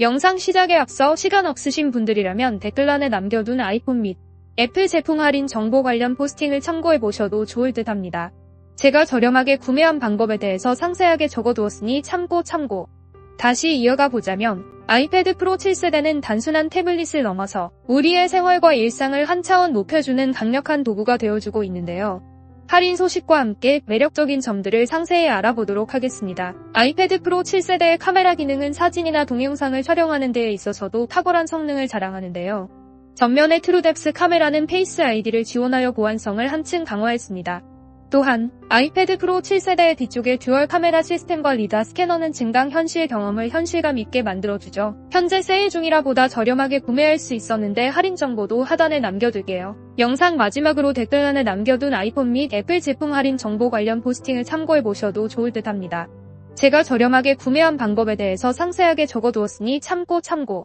영상 시작에 앞서 시간 없으신 분들이라면 댓글란에 남겨둔 아이폰 및 애플 제품 할인 정보 관련 포스팅을 참고해 보셔도 좋을 듯 합니다. 제가 저렴하게 구매한 방법에 대해서 상세하게 적어두었으니 참고 참고. 다시 이어가 보자면 아이패드 프로 7세대는 단순한 태블릿을 넘어서 우리의 생활과 일상을 한 차원 높여주는 강력한 도구가 되어주고 있는데요. 할인 소식과 함께 매력적인 점들을 상세히 알아보도록 하겠습니다. 아이패드 프로 7세대의 카메라 기능은 사진이나 동영상을 촬영하는 데에 있어서도 탁월한 성능을 자랑하는데요. 전면의 트루뎁스 카메라는 페이스 아이디를 지원하여 보안성을 한층 강화했습니다. 또한 아이패드 프로 7세대의 뒤쪽에 듀얼 카메라 시스템과 리다 스캐너는 증강 현실 경험을 현실감 있게 만들어주죠. 현재 세일 중이라 보다 저렴하게 구매할 수 있었는데 할인 정보도 하단에 남겨둘게요. 영상 마지막으로 댓글란에 남겨둔 아이폰 및 애플 제품 할인 정보 관련 포스팅을 참고해 보셔도 좋을 듯 합니다. 제가 저렴하게 구매한 방법에 대해서 상세하게 적어두었으니 참고 참고.